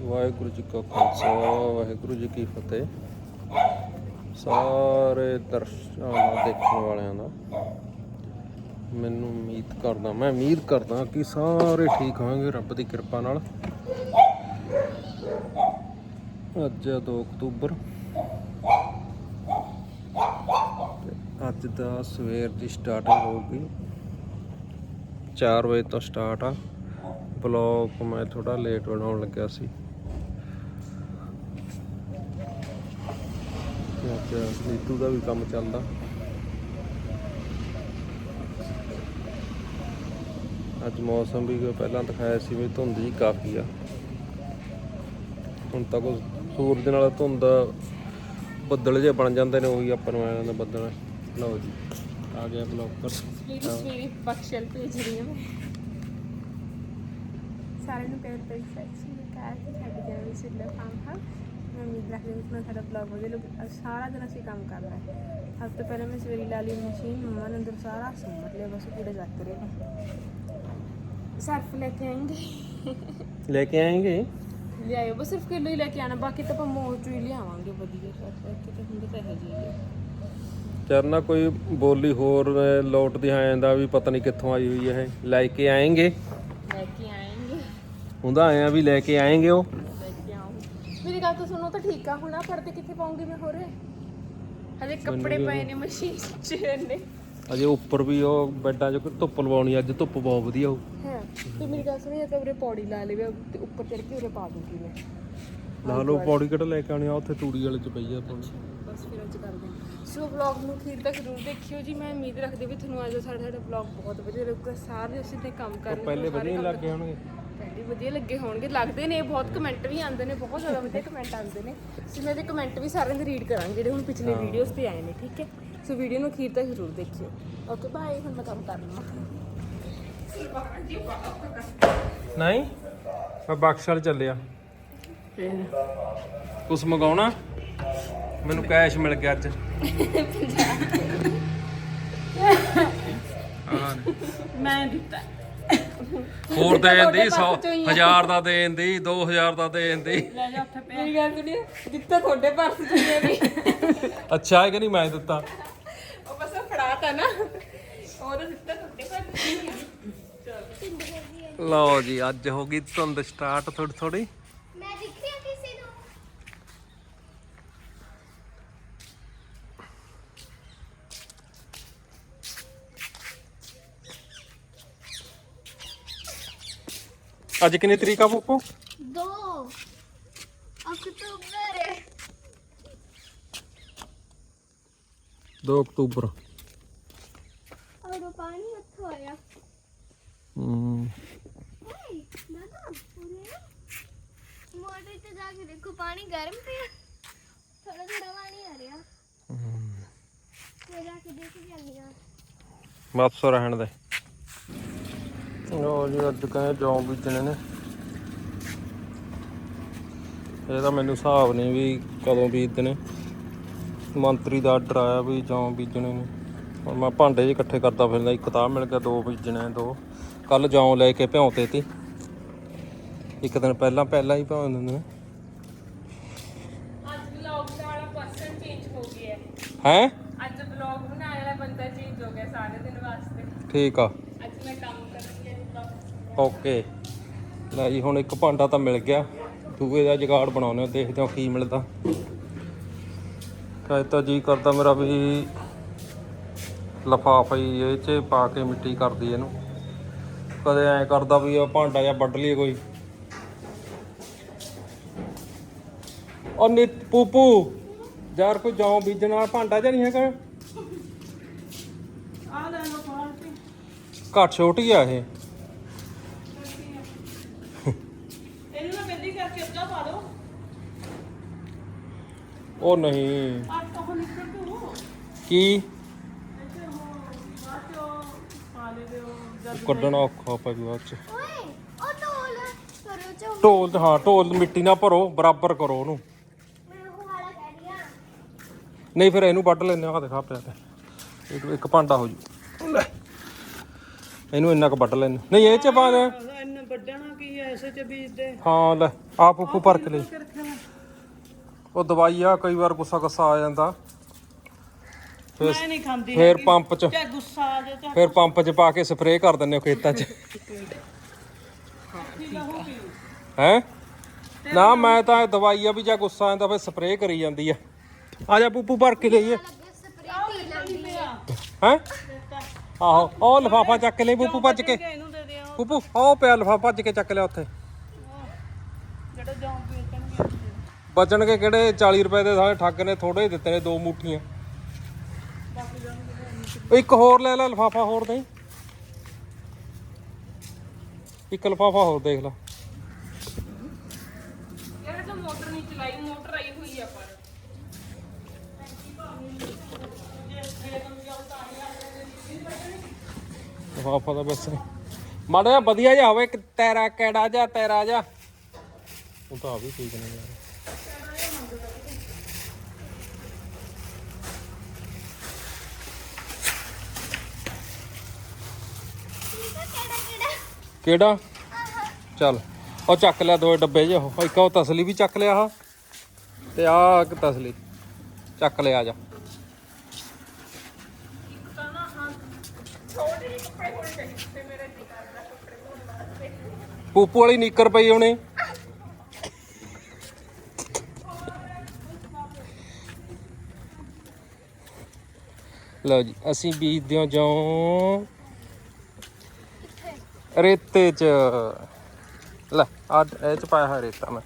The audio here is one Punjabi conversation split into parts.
ਵਾਹਿਗੁਰੂ ਜੀ ਕਾ ਖਾਲਸਾ, ਵਾਹਿਗੁਰੂ ਜੀ ਕੀ ਫਤਿਹ। ਸਾਰੇ ਦਰਸ਼ਕਾਂ ਦੇਖਣ ਵਾਲਿਆਂ ਦਾ। ਮੈਨੂੰ ਉਮੀਦ ਕਰਦਾ, ਮੈਂ ਉਮੀਦ ਕਰਦਾ ਕਿ ਸਾਰੇ ਠੀਕ ਹੋਣਗੇ ਰੱਬ ਦੀ ਕਿਰਪਾ ਨਾਲ। ਅੱਜ ਹੈ 2 ਅਕਤੂਬਰ। ਅੱਜ ਦਾ ਸਵੇਰ ਦੀ ਸਟਾਰਟਿੰਗ ਹੋਊਗੀ। 4 ਵਜੇ ਤੋਂ ਸਟਾਰਟ ਆ। ਬਲੌਗ ਮੈਂ ਥੋੜਾ ਲੇਟ ਬਣਾਉਣ ਲੱਗਿਆ ਸੀ। ਤੇ ਨੀਤੂ ਦਾ ਵੀ ਕੰਮ ਚੱਲਦਾ। ਅੱਜ ਮੌਸਮ ਵੀ ਪਹਿਲਾਂ ਦਿਖਾਇਆ ਸੀ ਵੀ ਧੁੰਦ ਜੀ ਕਾਫੀ ਆ। ਹੁਣ ਤੱਕ ਸੂਰਜ ਨਾਲ ਧੁੰਦ ਬੱਦਲ ਜੇ ਬਣ ਜਾਂਦੇ ਨੇ ਉਹੀ ਆਪਾਂ ਨੂੰ ਆਇਆ ਦਾ ਬੱਦਲ। ਲਓ ਜੀ ਆ ਗਿਆ ਬਲੌਗਰ ਸਵੇਰੇ ਸਵੇਰੇ ਬਖਸ਼ਲ ਭੇਜ ਰਹੀ ਹਾਂ ਮੈਂ। ਸਾਰਿਆਂ ਨੂੰ ਪਿਆਰ ਭਰੀ ਸਤਿ ਸ਼੍ਰੀ ਅਕਾਲ ਤੇ ਸਾਡੇ ਚੈਨਲ ਵਿੱਚ ਸਿੱਧਾ ਫਾਰਮ ਹਾਂ ਮੈਂ ਉਮੀਦ ਰੱਖਦੀ ਹਾਂ ਕਿ ਸਾਡਾ ਬਲੌਗ ਵਧੀਆ ਲੱਗੂ। ਅੱਜ ਸਾਰਾ ਦਿਨ ਅਸੀਂ ਕੰਮ ਕਰਨਾ ਹੈ। ਸਭ ਤੋਂ ਪਹਿਲਾਂ ਮੈਂ ਸਵੇਰੀ ਲਾ ਲਈ ਮਸ਼ੀਨ ਮੰਮਾ ਨੇ ਅੰਦਰ ਸਾਰਾ ਸਮਝ ਲਿਆ ਬਸ ਕੂੜੇ ਲੱਗ ਰਹੇ ਨੇ। ਸਰਫ ਲੈ ਕੇ ਆਏਂਗੇ। ਲੈ ਕੇ ਆਏਂਗੇ? ਲਿਆਇਓ ਬਸ ਸਿਰਫ ਕਿਲੋ ਹੀ ਲੈ ਕੇ ਆਣਾ ਬਾਕੀ ਤਾਂ ਆਪਾਂ ਮੋਲ ਚੋਂ ਹੀ ਲਿਆਵਾਂਗੇ ਵਧੀਆ। ਸਰਫ ਇੱਥੇ ਤਾਂ ਹੁੰਦੇ ਤਾਂ ਇਹੋ ਜਿਹੇ ਹੀ ਚਰਨਾ ਕੋਈ ਬੋਲੀ ਹੋਰ ਲੋਟਦੀ ਆਇਆ ਦਾ ਵੀ ਪਤਾ ਨਹੀਂ ਕਿੱਥੋਂ ਆਈ ਹੋਈ ਹੈ ਲੈ ਕੇ ਆਏਂਗੇ। ਲੈ ਕੇ ਆਏਂਗੇ। ਹੁੰਦਾ ਆਇਆ ਵੀ ਲੈ ਕੇ ਆਏਂਗੇ ਉਹ। ਮੇਰੀ ਗੱਲ ਤਾਂ ਸੁਣੋ ਤਾਂ ਠੀਕ ਆ। ਹੁਣ ਆ ਪਰਦੇ ਕਿੱਥੇ ਪਾਉਂਗੀ ਮੈਂ ਹੋਰ? ਹਲੇ ਕੱਪੜੇ ਪਏ ਨੇ ਮਸ਼ੀਨ 'ਚ ਨੇ ਅਜੇ ਉੱਪਰ ਵੀ ਉਹ ਬੈੱਡਾਂ 'ਚ ਧੁੱਪ ਲਵਾਉਣੀ ਅੱਜ ਧੁੱਪ ਬਹੁਤ ਵਧੀਆ ਹੋ ਹਾਂ ਤੇ ਮੇਰੀ ਗੱਲ ਸੁਣੀ ਤਾਂ ਉਰੇ ਪੌੜੀ ਲਾ ਲਵੇ ਤੇ ਉੱਪਰ ਚੜ ਕੇ ਉਰੇ ਪਾ ਦੂੰਗੀ ਮੈਂ। ਲਾ ਲਓ ਪੌੜੀ ਕਿਹੜਾ ਲੈ ਕੇ ਆਉਣੀ ਆ ਉੱਥੇ ਤੂੜੀ ਵਾਲੇ 'ਚ ਪਈ ਆ ਪੌੜੀ ਬਸ ਫਿਰ ਅੱਜ ਕਰਦੇ ਹਾਂ। ਸੋ ਵਲੌਗ ਨੂੰ ਅਖੀਰ ਤੱਕ ਜ਼ਰੂਰ ਦੇਖਿਓ ਜੀ ਮੈਂ ਉਮੀਦ ਰੱਖਦੀ ਵੀ ਤੁਹਾਨੂੰ ਅੱਜ ਸਾਡਾ ਸਾਡਾ ਵਲੌਗ ਬਹੁਤ ਵਧੀਆ ਲੱਗੂਗਾ। ਸਾਰੇ ਅਸੀਂ ਤੇ ਕੰਮ ਕਰ ਰਹੇ ਪਹਿਲੇ ਵਧੀਆ ਲੱਗੇ ਹੋਣਗੇ ਪਹਿਲੇ ਵਧੀਆ ਲੱਗੇ ਹੋਣਗੇ। ਲੱਗਦੇ ਨੇ ਬਹੁਤ ਕਮੈਂਟ ਵੀ ਆਉਂਦੇ ਨੇ ਬਹੁਤ ਜ਼ਿਆਦਾ ਵਧੀਆ ਕਮੈਂਟ ਆਉਂਦੇ ਨੇ। ਅਸੀਂ ਮੈਂ ਦੇ ਕਮੈਂਟ ਵੀ ਸਾਰਿਆਂ ਦੇ ਰੀਡ ਕਰਾਂਗੇ ਜਿਹੜੇ ਹੁਣ ਪਿਛਲੇ ਵੀਡੀਓਜ਼ ਤੇ ਆਏ ਨੇ ਠੀਕ ਹੈ? ਸੋ ਵੀਡੀਓ ਨੂੰ ਅਖੀਰ ਤੱਕ ਜ਼ਰੂਰ ਦੇਖਿਓ। ਓਕੇ ਬਾਏ ਹੁਣ ਮੈਂ ਕੰਮ ਕਰ ਲਵਾਂ ਨਹੀਂ ਮੈਂ ਬਖਸ਼ ਵਾਲ ਚੱਲਿਆ। ਕੁਛ ਮੰਗਾਉਣਾ? ਮੈਨੂੰ ਕੈਸ਼ ਮਿਲ ਗਿਆ ਅੱਜ। ਮੈਂ ਦਿੱਤਾ। ਹੋਰ ਦੇਣ ਦੀ 100 1000 ਦਾ ਦੇਣ ਦੀ 2000 ਦਾ ਦੇਣ ਦੀ। ਲੈ ਜਾ ਉੱਥੇ ਪਿਆ। ਮੇਰੀ ਗੱਲ ਸੁਣੀ ਦਿੱਤਾ ਤੁਹਾਡੇ ਪਰਸ ਚ ਹੀ ਵੀ। ਅੱਛਾ ਹੈ ਕਿ ਨਹੀਂ ਮੈਂ ਦਿੱਤਾ? ਉਹ ਬਸ ਫੜਾਤਾ ਨਾ। ਉਹਦਾ ਦਿੱਤਾ ਤੁਹਾਡੇ ਪਰਸ ਚ ਹੀ ਲਓ ਜੀ ਅੱਜ ਹੋ ਗਈ ਧੁੰਦ ਸਟਾਰਟ ਥੋੜੀ ਥੋੜੀ ਮੈਂ ਦਿਖਿਆ ਕਿਸੇ ਨੂੰ ਅੱਜ ਕਿੰਨੀ ਤਰੀਕ ਆ ਪੋਪੋ? ਦੋ। ਅਕਤੂਬਰ। 2 ਅਕਤੂਬਰ। ਪਾਣੀ ਉੱਥੋਂ ਆਇਆ। ਹੂੰ। ਹਾਏ ਦਾਦਾ ਪੂਰੇ ਮੋਟਰ ਤੇ ਜਾ ਕੇ ਦੇਖੋ ਪਾਣੀ ਗਰਮ ਪਿਆ। ਥੋੜਾ ਥੋੜਾ ਪਾਣੀ ਆ ਰਿਹਾ। ਮੈਂ ਜਾ ਕੇ ਦੇਖ ਜਾਂਦੀ ਹਾਂ ਬਸ ਰਹਿਣ ਦੇ। ਲਓ ਜੀ ਅੱਜ ਕਹਿੰਦੇ ਜੌਂ ਬੀਜਣੇ ਨੇ। ਇਹ ਤਾਂ ਮੈਨੂੰ ਹਿਸਾਬ ਨਹੀਂ ਵੀ ਕਦੋਂ ਬੀਜਦੇ ਨੇ। ਮੰਤਰੀ ਦਾ ਆਰਡਰ ਆਇਆ ਵੀ ਜੌਂ ਬੀਜਣੇ ਨੇ। ਹੁਣ ਮੈਂ ਭਾਂਡੇ ਜਿਹੇ ਇਕੱਠੇ ਕਰਦਾ ਫਿਰਦਾ ਇੱਕ ਤਾਂ ਮਿਲ ਗਿਆ ਦੋ ਬੀਜਣੇ ਦੋ। ਕੱਲ ਜੌਂ ਲੈ ਕੇ ਭਿਉਂਤੇ ਤੀ ਇੱਕ ਦਿਨ ਪਹਿਲਾਂ ਪਹਿਲਾਂ ਹੀ ਭਿਉਂ ਦਿੰਦੇ ਨੇ। ਅੱਜ ਵਲੌਗ ਦਾ ਵਾਲਾ ਪਰਸਨ ਚੇਂਜ ਹੋ ਗਿਆ। ਹੈ? ਅੱਜ ਵਲੌਗ ਬਣਾਉਣ ਵਾਲਾ ਬੰਦਾ ਚੇਂਜ ਹੋ ਗਿਆ ਸਾਰੇ ਦਿਨ ਵਾਸਤੇ। ਠੀਕ ਆ ਅੱਜ ਮੈਂ ਕੰਮ ਕਰਨ ਲਈ ਵਲੌਗ ਓਕੇ। ਲੈ ਜੀ, ਹੁਣ ਇੱਕ ਭਾਂਡਾ ਤਾਂ ਮਿਲ ਗਿਆ। ਦੂਏ ਦਾ ਜੁਗਾੜ ਬਣਾਉਣੇ ਦੇਖਦੇ ਹਾਂ ਕੀ ਮਿਲਦਾ। ਕਹੇ ਤਾਂ ਜੀ ਕਰਦਾ ਮੇਰਾ ਵੀ ਲਫਾਫਾ ਹੀ, ਇਹ ਚ ਪਾ ਕੇ ਮਿੱਟੀ ਕਰਦੀ ਇਹਨੂੰ। ਕਦੇ ਐ ਕਰਦਾ ਵੀ ਇਹ ਭਾਂਡਾ ਜਾਂ ਵੱਢ ਲਈਏ ਕੋਈ। ਉਹ ਨੀ ਪੂਪੂ, ਯਾਰ ਕੋਈ ਜੌਂ ਬੀਜਣ ਵਾਲਾ ਭਾਂਡਾ ਜਾਂ ਨਹੀਂ ਹੈਗਾ ਆ ਲੈ ਲੋ ਫੋਨ ਤੇ ਘੱਟ ਛੋਟੀ ਆ ਇਹ। ਇਹਨੂੰ ਮੈਂ ਪਹਿਲੀ ਕਰਕੇ ਅੱਧਾ ਪਾ ਦੋ ਉਹ ਨਹੀਂ। ਆਟਾ ਹੋ ਨਿਕਲ ਤੂੰ ਕੀ? ਇੱਥੇ ਹੋ ਬਾਅਦ ਚੋਂ ਪਾ ਲੈ ਦਿਓ। ਜਦ ਕੱਢਣਾ ਔਖਾ ਪੈ ਜੂ ਬਾਅਦ ਚ। ਓਏ ਉਹ ਢੋਲ ਕਰੋ ਚੋ ਢੋਲ ਤੇ ਹਾਂ ਢੋਲ ਮਿੱਟੀ ਨਾ ਭਰੋ ਬਰਾਬਰ ਕਰੋ ਉਹਨੂੰ। ਮੈਂ ਉਹ ਵਾਲਾ ਕਹਿ ਰਹੀ ਹਾਂ। ਨਹੀਂ ਫਿਰ ਇਹਨੂੰ ਵੱਢ ਲੈਨੇ ਆ ਦਿਖਾ ਪਿਆ ਤੇ। ਇੱਕ ਇੱਕ ਭਾਂਡਾ ਹੋ ਜੂ। ਲੈ। ਇਹਨੂੰ ਇੰਨਾ ਕੁ ਵੱਢ ਲੈਣ ਨਹੀਂ ਇਹ ਚ ਪਾ ਦੇ। ਇੰਨੇ ਵੱਡਣਾ ਕੀ ਐ ਐਸੇ ਚ ਬੀਜਦੇ ਹਾਂ ਲੈ ਆਪ ਉੱਪਰ ਭਰ ਕੇ ਲਈ ਉਹ ਦਵਾਈ ਆ ਕਈ ਵਾਰ ਗੁੱਸਾ ਗੁੱਸਾ ਆ ਜਾਂਦਾ। ਫਿਰ ਮੈਂ ਨਹੀਂ ਖਾਂਦੀ ਫਿਰ ਪੰਪ ਚ ਤੇ ਗੁੱਸਾ ਆ ਜਾ ਤਾਂ ਫਿਰ ਪੰਪ ਚ ਪਾ ਕੇ ਸਪਰੇਅ ਕਰ ਦਿੰਦੇ ਹੋ ਖੇਤਾਂ ਚ। ਹੈ ਨਾ ਮੈਂ ਤਾਂ ਇਹ ਦਵਾਈ ਆ ਵੀ ਜਾਂ ਗੁੱਸਾ ਆਂਦਾ ਫਿਰ ਸਪਰੇਅ ਕਰੀ ਜਾਂਦੀ ਆ। ਆ ਜਾ ਪੂਪੂ ਭਰ ਕੇ ਲਈਏ। ਹੈ? ਆਹੋ ਉਹ ਲਫਾਫਾ ਚੱਕ ਲਈ ਪੂਪੂ ਭੱਜ ਕੇ। ਇਹਨੂੰ ਦੇ ਉਹ ਪਿਆ ਲਫਾਫਾ ਭੱਜ ਕੇ ਚੱਕ ਲਿਆ ਉੱਥੇ। ਜਿਹੜਾ ਜੌਂ ਵੇਚਣਗੇ ਬਚਣਗੇ ਕਿਹੜੇ? 40 ਰੁਪਏ ਦੇ ਸਾਰੇ ਠੱਗ ਨੇ ਥੋੜੇ ਹੀ ਦਿੱਤੇ ਨੇ ਦੋ ਮੁੱਠੀਆਂ। ਇੱਕ ਹੋਰ ਲੈ ਲੈ ਲਫਾਫਾ ਹੋਰ ਦੇ। ਇੱਕ ਲਫਾਫਾ ਹੋਰ ਦੇਖ ਲੈ ਯਾਰ ਤਾਂ ਮੋਟਰ ਨਹੀਂ ਚਲਾਈ ਮੋਟਰ ਆਈ ਹੋਈ ਆ ਪਰ ਲਫਾਫਾ ਦਾ ਬਸ। ਮਾੜਾ ਜਿਹਾ ਵਧੀਆ ਜਿਹਾ ਹੋਵੇ, ਇੱਕ ਤੈਰਾ ਕੈੜਾ ਜਿਹਾ, ਤੈਰਾ ਜਿਹਾ। ਉਹ ਤਾਂ ਆ ਵੀ ਠੀਕ ਨਹੀਂ ਯਾਰ। ਕਿਹੜਾ? ਚੱਲ। ਉਹ ਚੱਕ ਲਿਆ ਦੋ ਡੱਬੇ ਜਿਹੇ ਉਹ। ਇੱਕ ਉਹ ਤਸਲੀ ਵੀ ਚੱਕ ਲਿਆ ਆ ਤੇ ਆ ਇੱਕ ਤਸਲੀ। ਚੱਕ ਲਿਆ ਜਾ। ਪੂਪੂ ਵਾਲੀ ਨੀਕਰ ਪਈ ਉਹਨੇ ਲਓ ਜੀ, ਅਸੀਂ ਬੀਜਦੇ ਹਾਂ ਜੌਂ ਰੇਤੇ ਚ। ਲੈ ਆ ਇਹ ਚ ਪਾਇਆ ਹੋਇਆ ਰੇਤਾ ਮੈਂ।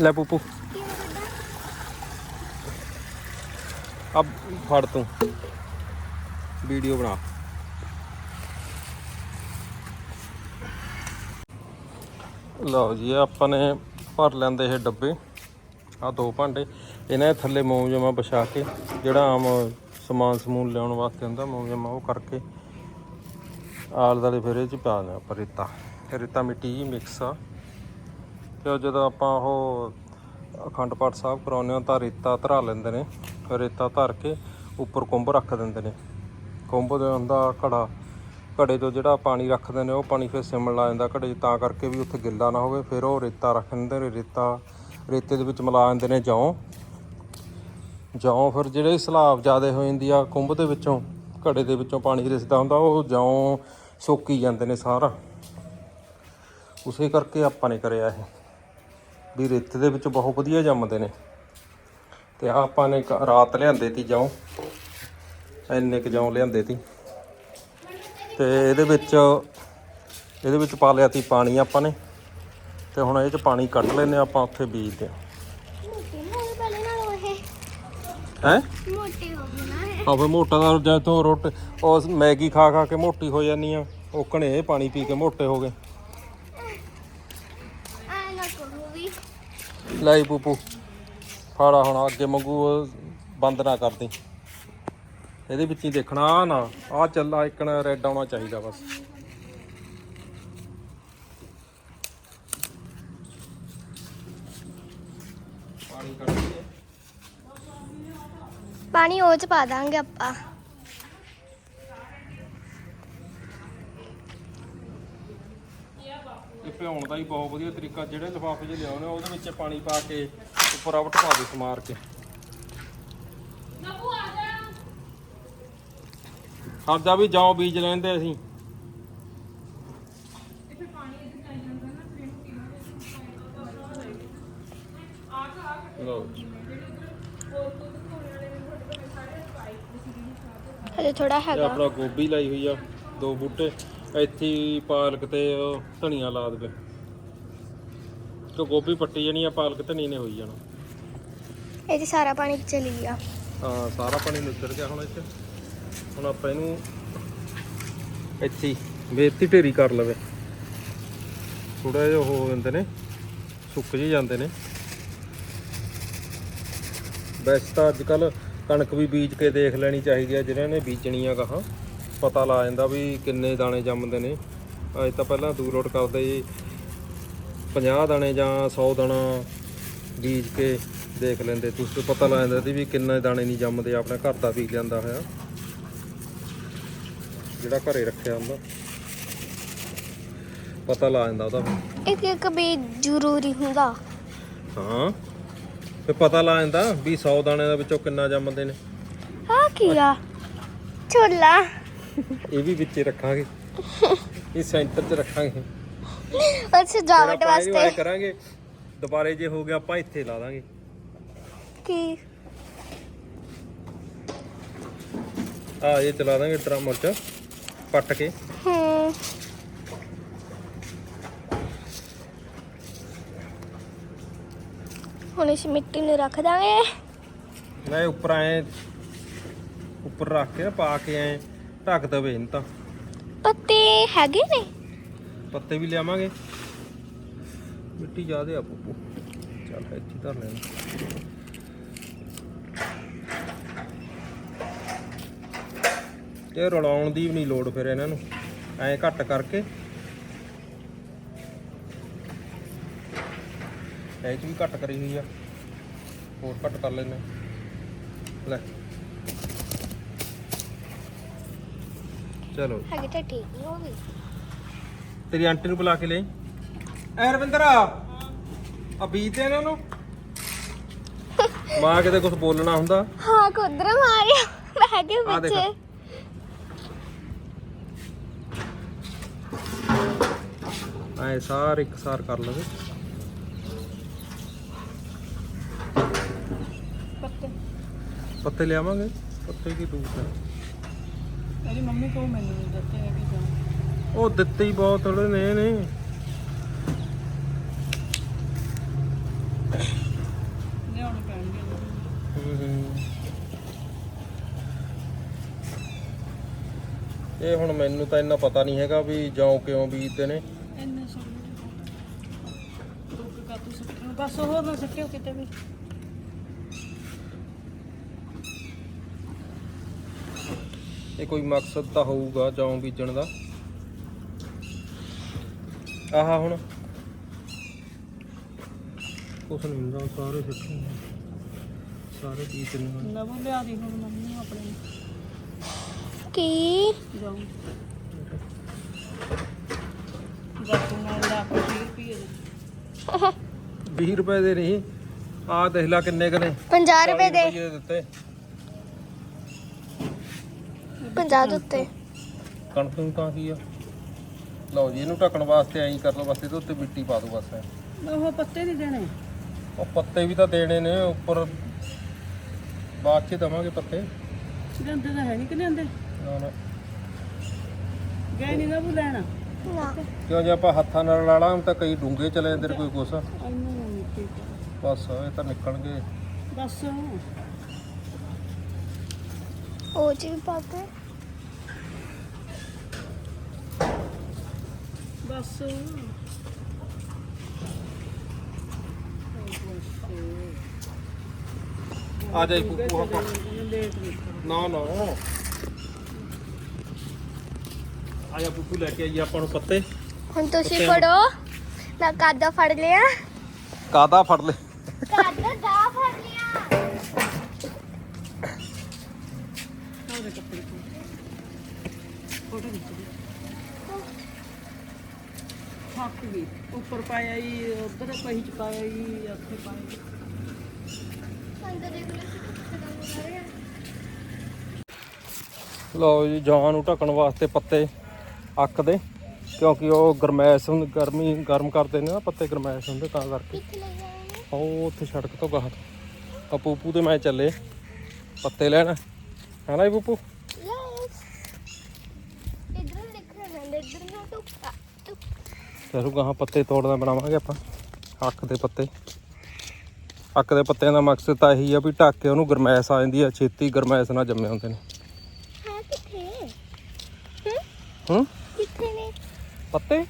ਲੈ ਪੂਪੂ। ਅਬ ਫੜ ਤੂੰ। ਵੀਡੀਓ ਬਣਾ। ਲਓ ਜੀ ਆਪਾਂ ਨੇ ਭਰ ਲੈਂਦੇ ਇਹ ਡੱਬੇ। ਆ ਦੋ ਭਾਂਡੇ। ਇਹਨਾਂ ਦੇ ਥੱਲੇ ਮੋਮ ਜਮਾ ਵਿਛਾ ਕੇ, ਜਿਹੜਾ ਆਮ ਸਮਾਨ ਸਮੂਨ ਲਿਆਉਣ ਵਾਸਤੇ ਹੁੰਦਾ ਮੋਮ ਜਮਾ ਉਹ ਕਰਕੇ ਆਲ ਦਾਲੇ ਫਿਰ ਇਹ ਚ ਪਾ ਦੇਣਾ ਆਪਾਂ ਰੇਤਾ। ਰੇਤਾ ਮਿੱਟੀ ਜੀ ਮਿਕਸ ਆ। ਤੇ ਉਹ ਜਦੋਂ ਆਪਾਂ ਉਹ ਅਖੰਡ ਪਾਠ ਸਾਹਿਬ ਕਰਾਉਂਦੇ ਹਾਂ ਤਾਂ ਰੇਤਾ ਧਰਾ ਲੈਂਦੇ ਨੇ। ਰੇਤਾ ਧਰ ਕੇ ਉੱਪਰ ਕੁੰਭ ਰੱਖ ਦਿੰਦੇ ਨੇ। ਕੁੰਭ ਦੇ ਹੁੰਦਾ ਘੜਾ ਘੜੇ ਤੋਂ ਜਿਹੜਾ ਪਾਣੀ ਰੱਖਦੇ ਨੇ, ਉਹ ਪਾਣੀ ਫਿਰ ਸਿਮਣ ਲਾ ਜਾਂਦਾ ਘੜੇ 'ਚ। ਤਾਂ ਕਰਕੇ ਵੀ ਉੱਥੇ ਗਿੱਲਾ ਨਾ ਹੋਵੇ, ਫਿਰ ਉਹ ਰੇਤਾ ਰੱਖ ਦਿੰਦੇ ਨੇ, ਰੇਤਾ, ਰੇਤੇ ਦੇ ਵਿੱਚ ਮਿਲਾ ਦਿੰਦੇ ਨੇ ਜੌਂ। ਜੌਂ ਫਿਰ ਜਿਹੜੇ ਸਲਾਬ ਜ਼ਿਆਦੇ ਹੋ ਜਾਂਦੀ ਆ ਕੁੰਭ ਦੇ ਵਿੱਚੋਂ, ਘੜੇ ਦੇ ਵਿੱਚੋਂ ਪਾਣੀ ਰਿਸਦਾ ਹੁੰਦਾ, ਉਹ ਜੌਂ ਸੋਕੀ ਜਾਂਦੇ ਨੇ ਸਾਰਾ। ਉਸੇ ਕਰਕੇ ਆਪਾਂ ਨੇ ਕਰਿਆ ਇਹ, ਵੀ ਰੇਤੇ ਦੇ ਵਿੱਚ ਬਹੁਤ ਵਧੀਆ ਜੰਮਦੇ ਨੇ। ਤੇ ਆਪਾਂ ਨੇ ਇੱਕ ਰਾਤ ਲਿਆਂਦੇ ਤੀ ਜੌਂ, ਇੰਨੇ ਕੁ ਜੌਂ ਲਿਆਂਦੇ ਤੀ। ਤੇ ਇਹਦੇ ਵਿੱਚ ਇਹਦੇ ਵਿੱਚ ਪਾ ਲਿਆ ਤੀ ਪਾਣੀ ਆਪਾਂ ਨੇ। ਤੇ ਹੁਣ ਇਹ ਚ ਪਾਣੀ ਕੱਢ ਲੈਨੇ ਆਪਾਂ ਉੱਥੇ ਬੀਜਦੇ ਮੋਟੀ ਹੋ ਮੋਟੀ ਹੋ ਗਈ ਨਾ ਆ ਫੇ ਮੋਟਾ ਦਾ ਜਦ ਤੋਂ ਰੋਟ ਉਹ ਮੈਗੀ ਖਾ ਖਾ ਕੇ ਮੋਟੀ ਹੋ ਜਾਨੀ ਆ। ਓਕਣੇ ਪਾਣੀ ਪੀ ਕੇ ਮੋਟੇ ਹੋ ਗਏ। ਆ ਲੈ ਪੂਪੂ ਫਾੜਾ ਹੁਣ ਅੱਗੇ ਮੰਗੂ ਬੰਦ ਨਾ ਕਰਦੀ। ਇਹਦੇ ਵਿੱਚ ਹੀ ਦੇਖਣਾ ਆ ਨਾ ਆ ਚੱਲਾ ਇੱਕਣ ਰੈੱਡ ਆਉਣਾ ਚਾਹੀਦਾ ਬਸ। ਪਾਣੀ ਕੱਢ ਕੇ ਪਾਣੀ ਉਹ ਚ ਪਾ ਦਾਂਗੇ ਆਪਾਂ। ਇਹ ਭਿਉਣ ਦਾ ਹੀ ਬਹੁਤ ਵਧੀਆ ਤਰੀਕਾ ਜਿਹੜੇ ਲਿਫਾਫੇ 'ਚ ਲਿਆਉਣੇ ਉਹਦੇ ਵਿੱਚ ਪਾਣੀ ਪਾ ਕੇ ਉੱਪਰ ਆਵਟ ਪਾ ਦੇ ਸਮਾਰ ਕੇ। ਹਰਦਾ ਵੀ ਜਾਓ ਬੀਜ ਲੈਂਦੇ ਅਸੀਂ। ਲਓ। ਥੋੜਾ ਇਹ ਹੈਗਾ। ਆਪਣਾ ਗੋਭੀ ਲਾਈ ਹੋਈ ਆ ਦੋ ਬੂਟੇ। ਇੱਥੇ ਹੀ ਪਾਲਕ ਤੇ ਉਹ ਧਨੀਆ ਲਾ ਦੇਵੇ। ਕਿ ਗੋਭੀ ਪੱਟੀ ਜਾਣੀ ਆ ਪਾਲਕ ਧਨੀ ਨੇ ਹੋਈ ਜਾਣਾ। ਇਹ ਚ ਸਾਰਾ ਪਾਣੀ ਚਲੀ ਗਿਆ। ਹਾਂ ਸਾਰਾ ਪਾਣੀ ਨਿੱਤਰ ਗਿਆ ਹੁਣ ਇੱਥੇ। ਹੁਣ ਆਪਾਂ ਇਹਨੂੰ ਇੱਥੇ ਹੀ। ਵੇਤੀ ਢੇਰੀ ਕਰ ਲਵੇ। ਥੋੜਾ ਜਿਹਾ ਹੋ ਜਾਂਦੇ ਨੇ ਸੁੱਕ ਜਿਹੇ ਜਾਂਦੇ ਨੇ। ਵੈਸੇ ਤਾਂ ਅੱਜ ਕੱਲ ਕਣਕ ਵੀ ਬੀਜ ਕੇ ਦੇਖ ਲੈਣੀ ਚਾਹੀਦੀ ਆ ਜਿਹਨਾਂ ਨੇ ਬੀਜਣੀ ਆ ਗਾਹਾਂ। ਪਤਾ ਲਾ ਜਾਂਦਾ ਵੀ ਕਿੰਨੇ ਦਾਣੇ ਜੰਮਦੇ ਨੇ। ਅੱਜ ਤਾਂ ਪਹਿਲਾਂ ਦੂਰ ਰੋਟ ਕਰਦੇ ਜੀ 50 ਦਾਣੇ ਜਾਂ 100 ਦਾਣਾ ਬੀਜ ਕੇ ਦੇਖ ਲੈਂਦੇ। ਤੁਸੀਂ ਪਤਾ ਲੱਗ ਜਾਂਦਾ ਸੀ ਵੀ ਕਿੰਨੇ ਦਾਣੇ ਨਹੀਂ ਜੰਮਦੇ ਆਪਣਾ ਘਰ ਦਾ ਬੀਜ ਲਿਆਂਦਾ ਹੋਇਆ। ਜਿਹੜਾ ਘਰੇ ਰੱਖਿਆ ਹੁੰਦਾ ਪਤਾ ਲੱਗ ਜਾਂਦਾ ਉਹਦਾ। ਇੱਕ ਇੱਕ ਵੀ ਜ਼ਰੂਰੀ ਹੁੰਦਾ। ਹਾਂ ਤੇ ਪਤਾ ਲੱਗ ਜਾਂਦਾ ਵੀ 100 ਦਾਣੇ ਦੇ ਵਿੱਚੋਂ ਕਿੰਨਾ ਜੰਮਦੇ ਨੇ। ਆ ਕੀ ਆ? ਛੋਲਾ ਇਹ ਵੀ ਵਿੱਚੇ ਰੱਖਾਂਗੇ। ਇਹ ਸੈਂਟਰ 'ਚ ਰੱਖਾਂਗੇ। ਉਹ ਸਜਾਵਟ ਆਪਾਂ ਵਾਸਤੇ। ਕਰਾਂਗੇ ਦੁਬਾਰੇ ਜੇ ਹੋ ਗਿਆ ਆਪਾਂ ਇੱਥੇ ਲਾ ਦਾਂਗੇ। ਕੀ? ਆ ਇਹ ਚਲਾ ਦਾਂਗੇ ਡਰਮ 'ਚ। ਪੱਟ ਕੇ। ਹੂੰ। ਹੁਣ ਇਸ ਮਿੱਟੀ ਨੂੰ ਰੱਖ ਦਾਂਗੇ। ਮੈਂ ਉੱਪਰ ਐ ਉੱਪਰ ਰੱਖ ਕੇ ਨਾ ਪਾ ਕੇ ਐ ਢੱਕ ਦਵੇ ਇਹਨੂੰ ਤਾਂ। ਪੱਤੇ ਹੈਗੇ ਨੇ? ਪੱਤੇ ਵੀ ਲਿਆਵਾਂਗੇ। ਮਿੱਟੀ ਜ਼ਿਆਦੇ ਆ ਪੂਪੂ। ਚੱਲ ਇੱਥੇ ਧਰ ਲੈਣਾ ਇਹ ਰਲਾਉਣ ਦੀ ਵੀ ਨਹੀਂ ਲੋੜ ਫਿਰ ਇਹਨਾਂ ਨੂੰ। ਐਂ ਘੱਟ ਕਰਕੇ। ਇਹ ਵੀ ਘੱਟ ਕਰੀ ਹੋਈ ਆ। ਹੋਰ ਘੱਟ ਕਰ ਲੈਨੇ ਲੈ। ਚਲੋ। ਹੈਗੇ ਤਾਂ ਠੀਕ ਨਹੀਂ ਹੋ ਗਈ ਤੇਰੀ ਆਂਟੀ ਨੂੰ ਬੁਲਾ ਕੇ ਲੈ। ਐ ਰਵਿੰਦਰ ਆ ਬੀਜ ਦੇ ਇਹਨਾਂ ਨੂੰ। ਮਾਂ ਕਿਤੇ ਕੁਝ ਬੋਲਣਾ ਹੁੰਦਾ। ਹਾਂ ਕੁਦਰ ਮਾਰਿਆ। ਮੈਂ ਹੈਗੇ ਆ ਦੇਖ। ਐ ਸਾਰ ਇੱਕ ਸਾਰ ਕਰ ਲਵੇ। ਪੱਤੇ। ਪੱਤੇ ਲਿਆਵਾਂਗੇ? ਪੱਤੇ ਕੀ ਦੂਰ ਹੈ ਮੇਰੀ ਮੰਮੀ ਕੋਲ ਮੈਨੂੰ ਨਹੀਂ ਦਿੱਤੇ ਹੈਗੇ ਜਾਂ। ਉਹ ਦਿੱਤੇ ਹੀ ਬਹੁਤ ਥੋੜੇ ਨੇ ਨੇ। ਲਿਆਉਣੇ ਪੈਣਗੇ ਇਹ ਹੁਣ ਮੈਨੂੰ ਤਾਂ ਇੰਨਾ ਪਤਾ ਨਹੀਂ ਹੈਗਾ ਵੀ ਜੌਂ ਕਿਉਂ ਬੀਜਦੇ ਨੇ ਇੰਨੇ ਸੋਹਣੇ ਦੁੱਖ ਕਾ ਤੂੰ ਸੁੱਟਿਓ ਬਸ ਹੋਰ ਨਾ ਸੁੱਟਿਓ ਕਿਤੇ ਵੀ। ਇਹ ਕੋਈ ਮਕਸਦ ਤਾਂ ਹੋਊਗਾ ਜੌਂ ਬੀਜਣ ਦਾ? ਆਹਾ ਹੁਣ। ਕੁਛ ਨਹੀਂ ਹੁੰਦਾ ਸਾਰੇ ਸਿੱਖੇ ਸਾਰੇ ਬੀਜ ਨੇ। ਨਵੋਂ ਲਿਆ ਦੀ ਹੁਣ ਮੰਮੀ ਨੂੰ ਆਪਣੇ ਨੂੰ। ਕੀ? ਜਾਉਂ ਗੱਤੂ ਨਾਲ ਲਾ ਕੇ 30 ਰੁਪਏ ਦੇ। 20 ਰੁਪਏ ਦੇ ਨਹੀਂ। ਆਹ ਦੇਖ ਲੈ ਕਿੰਨੇ ਕਨੇ 50 ਰੁਪਏ ਦੇ। ਦਿੱਤੇ। 50 ਦੇ ਉੱਤੇ। ਕਣਕ ਨੂੰ ਤਾਂ ਕੀ ਆ? ਲਓ ਜੀ ਇਹਨੂੰ ਢੱਕਣ ਵਾਸਤੇ ਐਂ ਕਰ ਲਓ ਬਸ ਇਹਦੇ ਉੱਤੇ ਮਿੱਟੀ ਪਾ ਦਿਓ ਬਸ ਐਂ। ਉਹ ਪੱਤੇ ਨਹੀਂ ਦੇਣੇ। ਉਹ ਪੱਤੇ ਵੀ ਤਾਂ ਦੇਣੇ ਨੇ ਉੱਪਰ ਬਾਅਦ ਚ ਦਵਾਂਗੇ ਪੱਤੇ। ਲਿਆਂਦੇ ਤਾਂ ਹੈ ਨਹੀਂ ਕਿ ਲਿਆਂਦੇ? ਨਾ ਨਾ। ਗਏ ਨਹੀਂ ਨਾ ਲੈਣਾ। ਕਿਉਂ ਜੇ ਆਪਾਂ ਹੱਥਾਂ ਨਾਲ ਲਾ ਲਾਂ ਤਾਂ ਕਈ ਡੂੰਘੇ ਚਲੇ ਜਾਂਦੇ ਨੇ ਕੋਈ ਕੁਛ। ਬਸ ਇਹ ਤਾਂ ਨਿਕਲਣਗੇ। ਬਸ। ਉਹ ਜੀ ਵੀ ਪਾ ਕੇ ਬਸ। ਆ ਜਾਈ ਪੁੱਪੂ ਆਪਾਂ ਲੇਟ ਨਹੀਂ ਨਾ। ਨਾ ਆਇਆ ਪੁੱਪੂ ਲੈ ਕੇ ਆਈ ਆਪਾਂ ਨੂੰ ਪੱਤੇ। ਹੁਣ ਤੁਸੀਂ ਫੜੋ। ਮੈਂ ਕਾਦਾ ਫੜ ਲਿਆ? ਕਾਦਾ ਫੜ ਲੈ ਕਾਦਾ ਦਾ ਫੜ ਲਿਆ। ਉਹਦੇ ਕੱਪੜੇ ਤੋਂ ਫੋਟੋ ਖਿੱਚ ਲਈ ਥੱਕ ਗਈ ਉੱਪਰ ਪਾਇਆ ਹੀ ਉਧਰ ਪਹੀ ਚ ਪਾਇਆ ਹੀ ਇੱਥੇ ਪਾਇਆ ਅੰਦਰ ਦੇਖ ਲੈ ਲਓ ਜੀ ਜਵਾਂ ਨੂੰ ਢੱਕਣ ਵਾਸਤੇ ਪੱਤੇ ਅੱਕ ਦੇ ਕਿਉਂਕਿ ਉਹ ਗਰਮੈਸ਼ ਹੁੰਦੀ ਗਰਮੀ ਗਰਮ ਕਰਦੇ ਨੇ ਨਾ ਪੱਤੇ ਗਰਮੈਸ਼ ਹੁੰਦੇ ਤਾਂ ਕਰਕੇ। ਕਿੱਥੇ ਲੈ ਜਾਣਾ ਉਹ ਉੱਥੇ ਸੜਕ ਤੋਂ ਗਾਹ ਆ ਪੂਪੂ ਤੇ ਮੈਂ ਚੱਲੇ। ਪੱਤੇ ਲੈਣ। ਹੈ ਨਾ ਜੀ ਪੂਪੂ? ਇਧਰ ਦੇਖਣਾ ਨਾ ਇਧਰ ਨਾ ਟੁੱਕਾ ਫਿਰ ਗਾਹਾਂ ਪੱਤੇ ਤੋੜਨਾ ਬਣਾਵਾਂਗੇ ਆਪਾਂ। ਅੱਕ ਦੇ ਪੱਤੇ। ਅੱਕ ਦੇ ਪੱਤਿਆਂ ਦਾ ਮਕਸਦ ਤਾਂ ਇਹੀ ਆ ਵੀ ਢੱਕ ਕੇ ਉਹਨੂੰ ਗਰਮੈਸ਼ ਆ ਜਾਂਦੀ ਆ। ਛੇਤੀ ਗਰਮੈਸ਼ ਨਾਲ ਜੰਮੇ ਹੁੰਦੇ ਨੇ। ਹੈ ਕਿੱਥੇ? ਹੂੰ? ਕਿੱਥੇ ਨੇ? ਪੱਤੇ?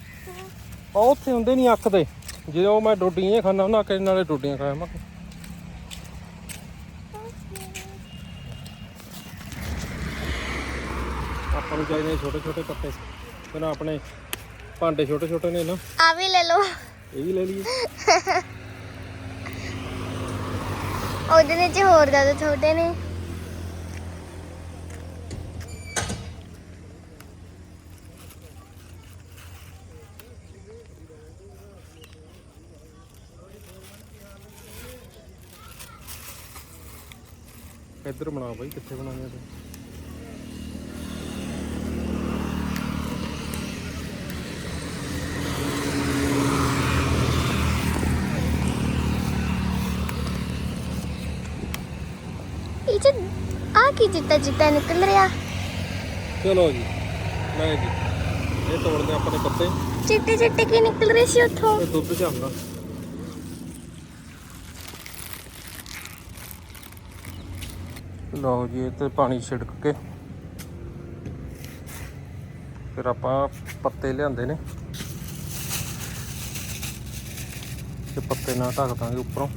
ਉਹ ਉੱਥੇ ਹੁੰਦੇ ਨਹੀਂ ਅੱਖ ਦੇ। ਜਦੋਂ ਮੈਂ ਡੋਡੀਆਂ ਖਾਣਾ ਉਹਨਾਂ ਕੇ ਨਾਲੇ ਡੋਡੀਆਂ ਖਾਇਆ ਮੈਂ। ਆਪਾਂ ਨੂੰ ਚਾਹੀਦੇ ਛੋਟੇ ਛੋਟੇ ਪੱਤੇ ਇਹਨਾਂ ਆਪਣੇ ਭਾਂਡੇ ਛੋਟੇ ਛੋਟੇ ਨੇ ਨਾ। ਆ ਵੀ ਲੈ ਲਓ। ਇਹ ਵੀ ਲੈ ਲਈਏ। ਉਹਦੇ ਵਿੱਚ ਹੋਰ ਜ਼ਿਆਦਾ ਛੋਟੇ ਨੇ। ਇੱਧਰ ਬਣਾ ਬਾਈ ਕਿੱਥੇ ਬਣਾਉਣੇ ਤੇ? ਇਹ ਚ ਆ ਕੀ ਚਿੱਟਾ ਚਿੱਟਾ ਨਿਕਲ ਰਿਹਾ? ਚਲੋ ਜੀ ਲੈ ਜੀ। ਇਹ ਤੋੜਦੇ ਆਪਾਂ ਨੇ ਪੱਤੇ ਚਿੱਟੇ ਚਿੱਟੇ ਕੀ ਨਿਕਲ ਰਹੇ ਸੀ ਉੱਥੋਂ? ਇਹ ਦੁੱਧ ਜਾਂਦਾ ਲਓ ਜੀ, ਇਹ ਤੇ ਪਾਣੀ ਛਿੜਕ ਕੇ। ਫਿਰ ਆਪਾਂ ਪੱਤੇ ਲਿਆਂਦੇ ਨੇ। ਤੇ ਪੱਤੇ ਨਾਲ ਢੱਕ ਦਾਂਗੇ ਉੱਪਰੋਂ।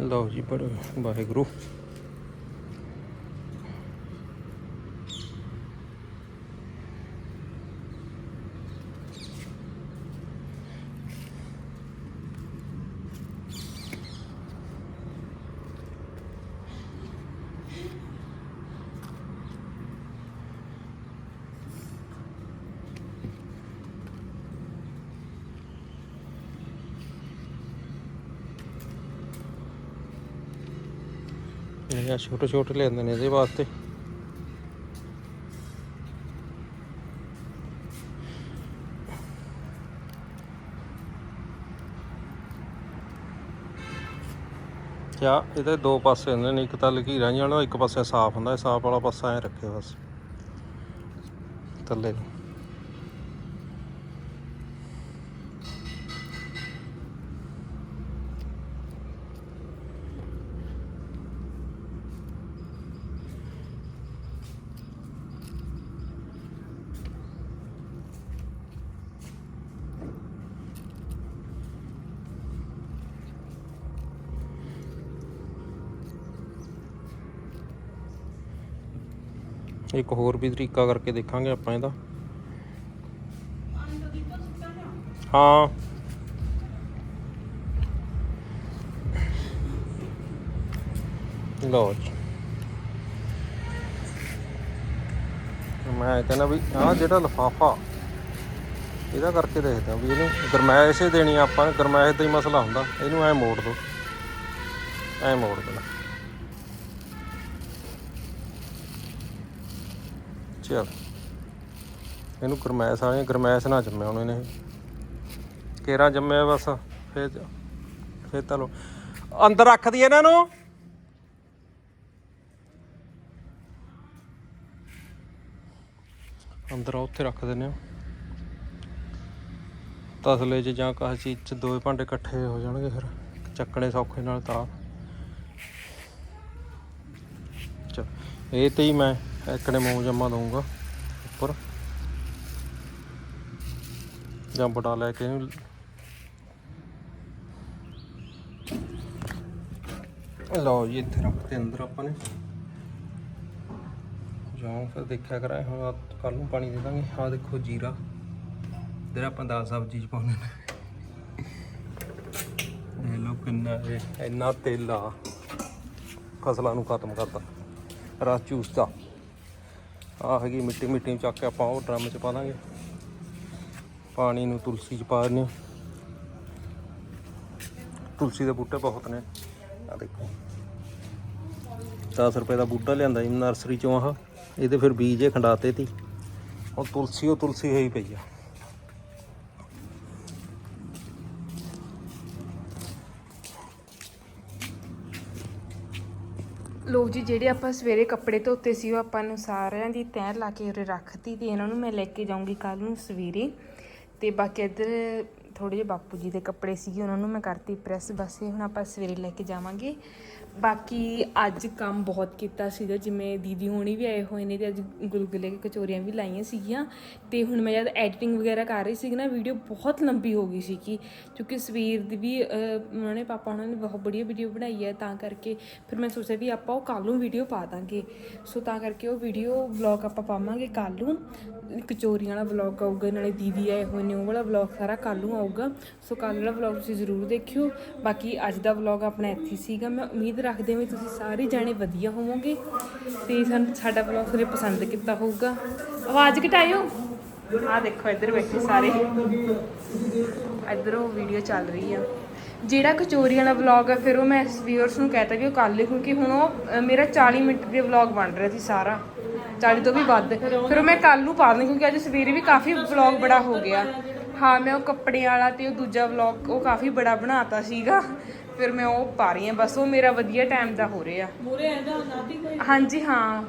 ਲਓ ਜੀ ਪਰ ਵਾਹਿਗੁਰੂ। ਇਹ ਛੋਟੇ ਛੋਟੇ ਲੈਂਦੇ ਨੇ ਇਹਦੇ ਵਾਸਤੇ। ਕਿਆ ਇਹਦੇ ਦੋ ਪਾਸੇ ਹੁੰਦੇ ਨੇ, ਇੱਕ ਤਾਂ ਲਕੀਰਾਂ ਜਾਣਾ ਇੱਕ ਪਾਸੇ ਸਾਫ਼ ਹੁੰਦਾ ਸਾਫ਼ ਵਾਲਾ ਪਾਸਾ ਐ ਰੱਖਿਓ ਬਸ। ਥੱਲੇ ਨੂੰ। ਇੱਕ ਹੋਰ ਵੀ ਤਰੀਕਾ ਕਰਕੇ ਦੇਖਾਂਗੇ ਆਪਾਂ ਇਹਦਾ। ਹਾਂ। ਲਓ ਜੀ। ਮੈਂ ਕਹਿੰਦਾ ਵੀ ਆਹ ਜਿਹੜਾ ਲਫਾਫਾ, ਇਹਦਾ ਕਰਕੇ ਦੇਖਦਾ ਵੀ ਇਹਨੂੰ ਗਰਮੈਸ਼ ਦੇਣੀ ਆਪਾਂ, ਗਰਮੈਸ਼ ਦਾ ਹੀ ਮਸਲਾ ਹੁੰਦਾ, ਇਹਨੂੰ ਐ ਮੋੜ ਦੋ ਐ ਮੋੜ ਦੇਣਾ। ਚਲ। ਇਹਨੂੰ ਗਰਮੈਸ਼ ਵਾਲੀਆਂ ਗਰਮੈਸ਼ ਨਾ ਜੰਮੇ ਹੁਣ ਇਹਨੇ। ਕੇਰਾ ਜੰਮਿਆ ਬਸ, ਫੇਰ ਫੇਰ ਤਾਂ ਲੋ ਅੰਦਰ ਰੱਖ ਦਈਏ ਇਹਨਾਂ ਨੂੰ। ਅੰਦਰ ਉੱਥੇ ਰੱਖ ਦਿੰਦੇ ਆ। ਤਸਲੇ 'ਚ ਜਾਂ ਕਿਸੇ ਚੀਜ਼ 'ਚ ਦੋਵੇਂ ਭਾਂਡੇ ਇਕੱਠੇ ਹੋ ਜਾਣਗੇ ਫਿਰ। ਚੱਕਣੇ ਸੌਖੇ ਨਾਲ ਤਾਂ। ਚਲ, ਇਹ ਤੇ ਹੀ ਮੈਂ ਇੱਕਨੇ ਮੂੰਹ ਜੰਮਾ ਦਊਂਗਾ ਉੱਪਰ। ਜਾਂ ਬੜਾ ਲੈ ਕੇ ਇਹਨੂੰ। ਲਓ ਜੀ, ਇੱਥੇ ਰੱਖਤੇ ਅੰਦਰ ਆਪਾਂ ਨੇ। ਜਾਂ ਫਿਰ ਦੇਖਿਆ ਕਰਾਂ ਹੁਣ ਕੱਲ ਨੂੰ ਪਾਣੀ ਦੇ ਦਾਂਗੇ। ਆਹ ਦੇਖੋ ਜੀਰਾ। ਜਿਹੜਾ ਆਪਾਂ ਦਾਲ ਸਬਜ਼ੀ ਚ ਪਾਉਂਦੇ ਨੇ। ਇਹ ਲੋ ਕਿੰਨਾ ਇਹ, ਇੰਨਾ ਤੇਲਾ ਫਸਲਾਂ ਨੂੰ ਖਤਮ ਕਰਦਾ ਰਸ ਚੂਸਦਾ ਆ ਹੈਗੀ ਮਿੱਟੀ ਮਿੱਟੀ ਨੂੰ ਚੱਕ ਕੇ ਆਪਾਂ ਉਹ ਡਰਮ ਚ ਪਾ ਦਾਂਗੇ। ਪਾਣੀ ਨੂੰ ਤੁਲਸੀ ਚ ਪਾ ਦਿੰਦੇ ਹਾਂ। ਤੁਲਸੀ ਦੇ ਬੂਟੇ ਬਹੁਤ ਨੇ। ਆ ਦੇਖੋ। 10 ਰੁਪਏ ਦਾ ਬੂਟਾ ਲਿਆਂਦਾ ਜੀ ਨਰਸਰੀ ਚੋਂ ਆਹ। ਇਹਦੇ ਫਿਰ ਬੀਜ ਇਹ ਖੰਡਾਤੇ ਤੀ। ਹੁਣ ਤੁਲਸੀ ਉਹ ਤੁਲਸੀ ਹੋਈ ਪਈ ਆ। ਲੋਕ ਜੀ, ਜਿਹੜੇ ਆਪਾਂ ਸਵੇਰੇ ਕੱਪੜੇ ਧੋਤੇ ਸੀ, ਉਹ ਆਪਾਂ ਨੂੰ ਸਾਰਿਆਂ ਦੀ ਤੈਅ ਲਾ ਕੇ ਉਰੇ ਰੱਖਤੀ ਤੇ ਇਹਨਾਂ ਨੂੰ ਮੈਂ ਲੈ ਕੇ ਜਾਊਂਗੀ ਕੱਲ ਨੂੰ ਸਵੇਰੇ। ਤੇ ਬਾਕੀ ਇੱਧਰ ਥੋੜੇ ਜਿਹੇ ਬਾਪੂ ਜੀ ਦੇ ਕੱਪੜੇ ਸੀਗੇ, ਉਹਨਾਂ ਨੂੰ ਮੈਂ ਕਰਤੀ ਪ੍ਰੈਸ। ਬਸ ਇਹ ਹੁਣ ਆਪਾਂ ਸਵੇਰੇ ਲੈ ਕੇ ਜਾਵਾਂਗੇ। ਬਾਕੀ ਅੱਜ ਕੰਮ ਬਹੁਤ ਕੀਤਾ ਸੀਗਾ, ਜਿਵੇਂ ਦੀਦੀ ਹੋਣੀ ਵੀ ਆਏ ਹੋਏ ਨੇ ਤੇ ਅੱਜ ਗੁਲਗੁਲੇ ਕਚੋਰੀਆਂ ਵੀ ਲਾਈਆਂ ਸੀਗੀਆਂ। ਤੇ ਹੁਣ ਮੈਂ ਜਦ ਐਡੀਟਿੰਗ ਵਗੈਰਾ ਕਰ ਰਹੀ ਸੀ ਨਾ ਵੀਡੀਓ ਬਹੁਤ ਲੰਬੀ ਹੋ ਗਈ ਸੀ ਕਿ ਕਿਉਂਕਿ ਸਵੇਰ ਦੀ ਵੀ ਉਹਨਾਂ ਨੇ ਪਾਪਾ ਉਹਨਾਂ ਨੇ ਬਹੁਤ ਬੜੀਆ ਵੀਡੀਓ ਬਣਾਈ ਹੈ ਤਾਂ ਕਰਕੇ ਫਿਰ ਮੈਂ ਸੋਚਿਆ ਵੀ ਆਪਾਂ ਉਹ ਕੱਲ ਨੂੰ ਵੀਡੀਓ ਪਾ ਦਾਂਗੇ। ਸੋ ਤਾਂ ਕਰਕੇ ਉਹ ਵੀਡੀਓ ਵਲੌਗ ਆਪਾਂ ਪਾਵਾਂਗੇ ਕੱਲ ਨੂੰ। ਕਚੋਰੀਆਂ ਵਾਲਾ ਵਲੌਗ ਆਊਗਾ, ਨਾਲੇ ਦੀਦੀ ਆਏ ਹੋਏ ਨੇ, ਉਹ ਵਾਲਾ ਵਲੌਗ ਸਾਰਾ ਕੱਲ ਨੂੰ ਆਊਗਾ। ਸੋ ਕੱਲ ਵਾਲਾ ਵਲੌਗ ਤੁਸੀਂ ਜ਼ਰੂਰ ਦੇਖਿਓ। ਬਾਕੀ ਅੱਜ ਦਾ ਵਲੌਗ ਆਪਣਾ ਇੱਥੇ ਸੀਗਾ। ਮੈਂ ਉਮੀਦ ਰੱਖਦੀ ਹਾਂ ਵੀ ਤੁਸੀਂ ਸਾਰੇ ਜਾਣੇ ਵਧੀਆ ਹੋਵੋਗੇ ਤੇ ਸਾਨੂੰ ਸਾਡਾ ਵਲੌਗ ਤੁਹਾਨੂੰ ਪਸੰਦ ਕੀਤਾ ਹੋਊਗਾ। ਆਵਾਜ਼ ਘਟਾਇਓ। ਆ ਦੇਖੋ, ਇੱਧਰ ਬੈਠੇ ਸਾਰੇ। ਇੱਧਰ ਉਹ ਵੀਡੀਓ ਚੱਲ ਰਹੀ ਆ। ਜਿਹੜਾ ਕਚੋਰੀ ਵਾਲਾ ਵਲੌਗ ਆ, ਫਿਰ ਉਹ ਮੈਂ ਵੀਅਰਸ ਨੂੰ ਕਹਿਤਾ ਵੀ ਉਹ ਕਰ ਲਿਓ ਕਿਉਂਕਿ ਹੁਣ ਉਹ ਮੇਰਾ 40 ਮਿੰਟ ਦੇ ਵਲੌਗ ਬਣ ਰਿਹਾ ਸੀ ਸਾਰਾ। 40 ਤੋਂ ਵੀ ਵੱਧ। ਫਿਰ ਉਹ ਮੈਂ ਕੱਲ ਨੂੰ ਪਾ ਦਾਂ ਕਿਉਂਕਿ ਅੱਜ ਸਵੇਰੇ ਵੀ ਕਾਫੀ ਵਲੌਗ ਬੜਾ ਹੋ ਗਿਆ। ਹਾਂ, ਮੈਂ ਉਹ ਕੱਪੜੇ ਵਾਲਾ ਤੇ ਉਹ ਦੂਜਾ ਵਲੌਗ ਉਹ ਕਾਫੀ ਬੜਾ ਬਣਾਤਾ ਸੀਗਾ। ਫਿਰ ਮੈਂ ਉਹ ਪਾ ਰਹੀ ਹਾਂ ਬਸ ਉਹ ਮੇਰਾ ਵਧੀਆ ਟਾਈਮ ਦਾ ਹੋ ਰਿਹਾ। ਮੂਰੇ ਇਹਦਾ ਨਾਤੀ ਕੋਈ? ਹਾਂਜੀ ਹਾਂ।